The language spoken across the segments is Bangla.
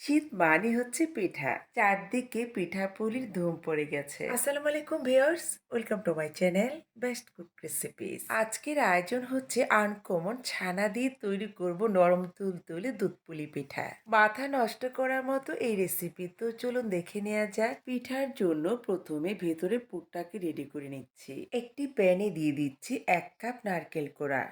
শীত মানে হচ্ছে পিঠা। চারদিকে পিঠাপুলির ধুম পড়ে গেছে। আসসালামু আলাইকুম viewers welcome to my channel best cook recipes. আজকের আয়োজন হচ্ছে আনকমন ছানা দিয়ে তৈরি করব নরম তুলতুলে দুধ পুলি পিঠা। মাথা নষ্ট করার মতো এই রেসিপি তো চলুন দেখে নেওয়া যাক। পিঠার জন্য প্রথমে ভেতরে পুরটাকে রেডি করে নিচ্ছি। একটি প্যানে দিয়ে দিচ্ছি এক কাপ নারকেল কোড়া।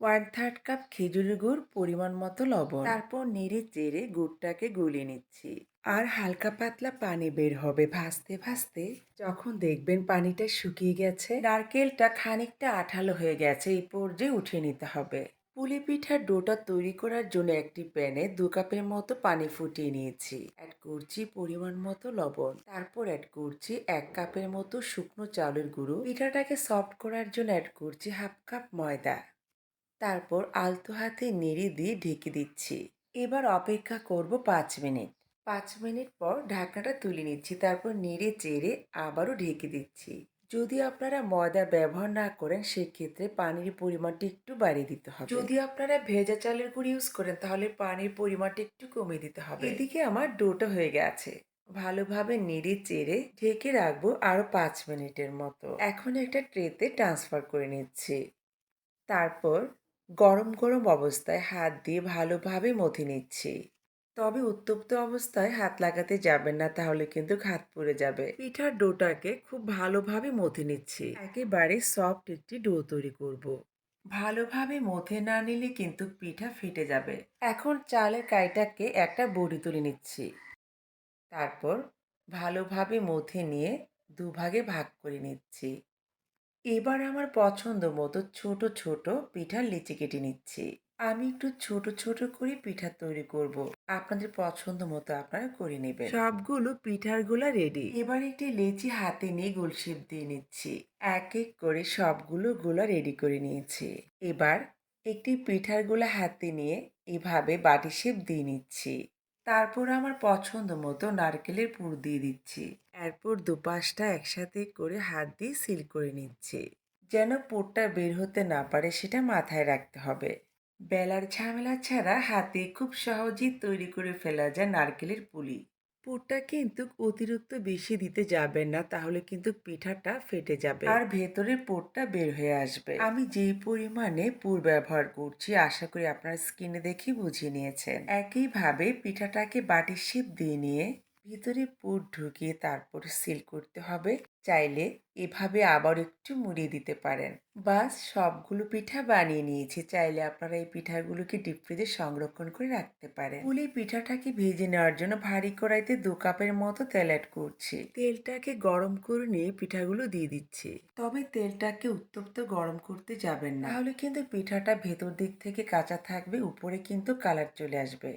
ওয়ান থার্ড কাপ খেজুরের গুড়, পরিমাণ মতো লবণ। তারপর নেড়ে চেড়ে গুড়টাকে গুলিয়ে নিচ্ছি। আর হালকা পাতলা পানি বের হবে ভাসতে ভাসতে যখন দেখবেন পানিটা শুকিয়ে গেছে, নারকেলটা খানিকটা আঠালো হয়ে গেছে, এই পর্যায়ে উঠিয়ে নিতে হবে। পুলি পিঠার ডোটা তৈরি করার জন্য একটি প্যানে দু কাপের মতো পানি ফুটিয়ে নিয়েছি। অ্যাড করছি পরিমাণ মতো লবণ। তারপর অ্যাড করছি এক কাপের মতো শুকনো চাউলের গুঁড়ো। পিঠাটাকে সফট করার জন্য অ্যাড করছি হাফ কাপ ময়দা। তারপর আলতো হাতে নেড়ে দিয়ে ঢেকে দিচ্ছি। এবার অপেক্ষা করব পাঁচ মিনিট। পাঁচ মিনিট পর ঢাকনাটা তুলে নিচ্ছি, তারপর নেড়ে চেড়ে আবারও ঢেকে দিচ্ছি। যদি আপনারা ময়দা ব্যবহার না করেন, সেক্ষেত্রে পানির পরিমাণটা একটু বাড়িয়ে দিতে হবে। যদি আপনারা ভেজা চালের গুঁড়ি ইউজ করেন, তাহলে পানির পরিমাণটা একটু কমিয়ে দিতে হবে। এদিকে আমার ডোটা হয়ে গেছে। ভালোভাবে নেড়ে চেড়ে ঢেকে রাখব আরও পাঁচ মিনিটের মতো। এখন একটা ট্রেতে ট্রান্সফার করে নিচ্ছি। তারপর গরম গরম অবস্থায় হাত দিয়ে ভালোভাবে মথে নিচ্ছি। তবে উত্তপ্ত অবস্থায় হাত লাগাতে যাবেন না, তাহলে কিন্তু হাত পুড়ে যাবে। পিঠার ডোটাকে খুব ভালোভাবে মথে নিচ্ছি। একেবারে সফট একটি ডো তৈরি করব। ভালোভাবে মথে না নিলে কিন্তু পিঠা ফেটে যাবে। এখন চালের কাইটাকে একটা বড়ি তুলে নিচ্ছি। তারপর ভালোভাবে মথে নিয়ে দুভাগে ভাগ করে নিচ্ছি। এবার আমার পছন্দ মতো ছোট ছোট পিঠার লিচি কেটে নিচ্ছি। আমি একটু ছোট ছোট করে পিঠা তৈরি করব। আপনাদের পছন্দ মতো আপনারা করে নেবেন। সবগুলো পিঠারগুলা রেডি এবার একটি লেচি হাতে নিয়ে গোল শেপ দিয়ে নিচ্ছি। এক এক করে সবগুলো গোলা রেডি করে নিয়েছি। এবার একটি পিঠার গোলা হাতে নিয়ে এভাবে বাটি শেপ দিয়ে নিচ্ছি। তারপর আমার পছন্দ মতো নারকেলের পুর দিয়ে দিচ্ছি। এরপর দুপাশটা একসাথে করে হাত দিয়ে সিল করে নিচ্ছি। যেন পুরটা বের হতে না পারে সেটা মাথায় রাখতে হবে। বেলার ঝামেলা ছাড়া হাতে খুব সহজেই তৈরি করে ফেলা যায় নারকেলের পুলি। পুরটা কিন্তু অতিরিক্ত বেশি দিতে যাবেন না, তাহলে কিন্তু পিঠাটা ফেটে যাবে। আর ভেতরের পুরটা বের হয়ে আসবে। আমি যেই পরিমাণে পুর ব্যবহার করছি, আশা করি আপনার স্কিনে দেখে বুঝিয়ে নিয়েছেন। একইভাবে পিঠাটাকে বাটির শেপ দিয়ে নিয়ে ভিতরে পুর ঢুকিয়ে তারপর সিল করতে হবে। চাইলে এভাবে আবার একটু মুড়িয়ে দিতে পারেন। বাস, সবগুলো পিঠা বানিয়ে নিয়েছি। চাইলে আপনারা এই পিঠাগুলোকে ডিপ ফ্রিজে সংরক্ষণ করে রাখতে পারেন। পুলি পিঠাটাকে ভেজে নেওয়ার জন্য ভারী কড়াইতে দু কাপের মতো তেল অ্যাড করছি। তেলটাকে গরম করে নিয়ে পিঠাগুলো দিয়ে দিচ্ছি। তবে তেলটাকে উত্তপ্ত গরম করতে যাবেন না। তাহলে কিন্তু পিঠাটা ভেতর দিক থেকে কাঁচা থাকবে, উপরে কিন্তু কালার চলে আসবে।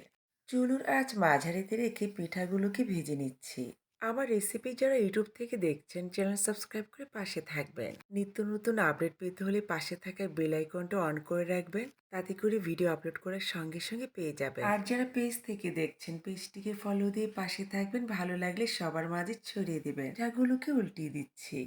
চুলুর আজ মাঝারিতে রেখে পিঠাগুলোকে ভেজে নিচ্ছি। আমার রেসিপি যারা ইউটিউব থেকে দেখছেন চ্যানেল সাবস্ক্রাইব করে পাশে থাকবেন। নিত্য নতুন আপডেট পেতে হলে পাশে থাকা বেল আইকনটা অন করে রাখবেন, তাতে করে ভিডিও আপলোড করার সঙ্গে সঙ্গে পেয়ে যাবেন। আর যারা পেজ থেকে দেখছেন পেজটিকে ফলো দিয়ে পাশে থাকবেন, ভালো লাগলে সবার মাঝে ছড়িয়ে দিবেন। পিঠাগুলোকে উল্টিয়ে দিচ্ছি।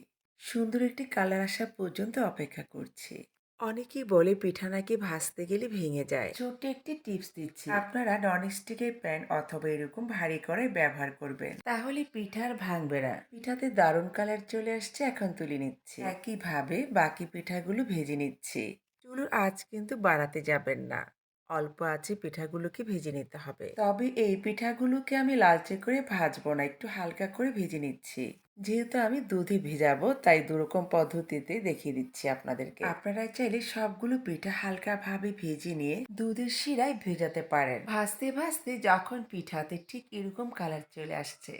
সুন্দর একটি কালার আসা পর্যন্ত অপেক্ষা করছি। অনেকেই বলে পিঠা নাকি ভাজতে গেলে ভেঙে যায়। ছোট্ট একটি টিপস দিচ্ছি। আপনারা ননস্টিকের প্যান অথবা এরকম ভারী করে ব্যবহার করবেন। তাহলে পিঠার ভাঙবে না। পিঠাতে দারুণ কালার চলে আসছে এখন তুলে নিচ্ছি। একইভাবে বাকি পিঠাগুলো ভেজে নিচ্ছি। চুলোর আজ কিন্তু বাড়াতে যাবেন না। অল্প আছে পিঠাগুলোকে ভেজে নিতে হবে। তবে এই পিঠাগুলোকে আমি লালচে করে ভাজবো না একটু হালকা করে ভেজে নিচ্ছি। যেহেতু আমি দুধে ভেজাবো, তাই দুরকম পদ্ধতিতে দেখিয়ে দিচ্ছি আপনাদেরকে। আপনারা চাইলে সবগুলো পিঠা হালকাভাবে ভেজে নিয়ে দুধের শিরায় ভেজাতে পারেন। ভাজতে ভাজতে যখন পিঠাতে ঠিক এরকম কালার চলে আসছে,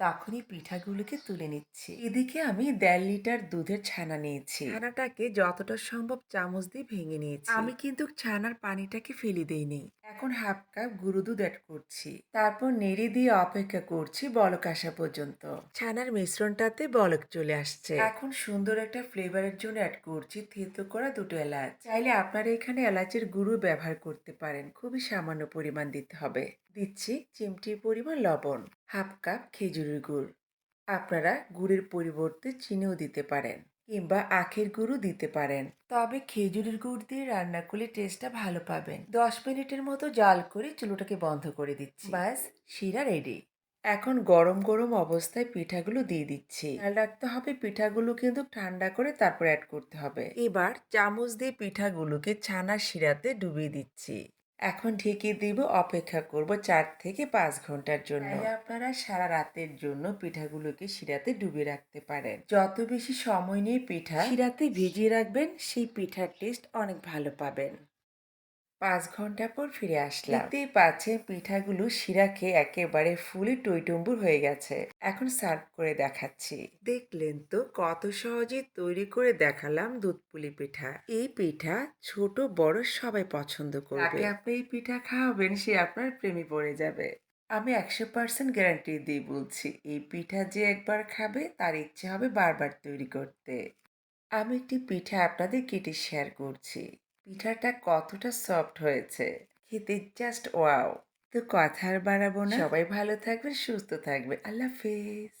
তখনই পিঠাগুলোকে তুলে নিচ্ছি। এদিকে আমি দেড় লিটার দুধের ছানা নিয়েছি। ছানাটাকে যতটা সম্ভব চামচ দিয়ে ভেঙে নিয়েছি। আমি কিন্তু ছানার পানিটাকে ফেলে দেইনি। এখন হাফ কাপ গুঁড়ো দুধ অ্যাড করছি। তারপর নেড়ে দিয়ে অপেক্ষা করছি বলক আসা পর্যন্ত। ছানার মিশ্রণটাতে বলক চলে আসছে। এখন সুন্দর একটা ফ্লেভারের জন্য অ্যাড করছি থেতো করা দুটো এলাচ। চাইলে আপনারা এখানে এলাচের গুঁড়ো ব্যবহার করতে পারেন। খুবই সামান্য পরিমাণ দিতে হবে। দিচ্ছি চিমটির পরিমাণ লবণ হাফ কাপ খেজুরের গুড়। আপনারা গুড়ের পরিবর্তে চিনিও দিতে পারেন। কিংবা আখের গুঁড়ো দিতে পারেন। তবে খেজুরের গুড় দিয়ে রান্না করলে টেস্টটা ভালো পাবেন। দশ মিনিটের মতো জাল করে চুলোটাকে বন্ধ করে দিচ্ছি। ব্যাস, শিরা রেডি এখন গরম গরম অবস্থায় পিঠাগুলো দিয়ে দিচ্ছি। খেয়াল রাখতে হবে, পিঠাগুলো কিন্তু ঠান্ডা করে তারপর অ্যাড করতে হবে। এবার চামচ দিয়ে পিঠাগুলোকে ছানার শিরাতে ডুবিয়ে দিচ্ছি। এখন ঢেকে দিব অপেক্ষা করব চার থেকে পাঁচ ঘণ্টার জন্য। আপনারা সারা রাতের জন্য পিঠাগুলোকে শিরাতে ডুবে রাখতে পারেন। যত বেশি সময় নিয়ে পিঠা শিরাতে ভিজিয়ে রাখবেন সেই পিঠার টেস্ট অনেক ভালো পাবেন। পাঁচ ঘণ্টা পর ফিরে আসলাম। দেখতেই পাচ্ছেন পিঠাগুলো শিরা খেয়ে একেবারে ফুলে টইটম্বুর হয়ে গেছে। এখন সার্ভ করে দেখাচ্ছি। দেখলেন তো কত সহজে তৈরি করে দেখালাম দুধ পুলি পিঠা। এই পিঠা ছোট বড় সবাই পছন্দ করবে। আপনি এই পিঠা খাওয়াবেন সে আপনার প্রেমে পড়ে যাবে। আমি একশো পার্সেন্ট গ্যারান্টি দিয়ে বলছি এই পিঠা যে একবার খাবে তার ইচ্ছে হবে বারবার তৈরি করতে। আমি একটি পিঠা আপনাদের কেটে শেয়ার করছি। পিঠাটা কতটা সফট হয়েছে। খেতে জাস্ট ওয়াও তো কথা আর বাড়াবো না। সবাই ভালো থাকবে সুস্থ থাকবে আল্লাহ হাফেজ।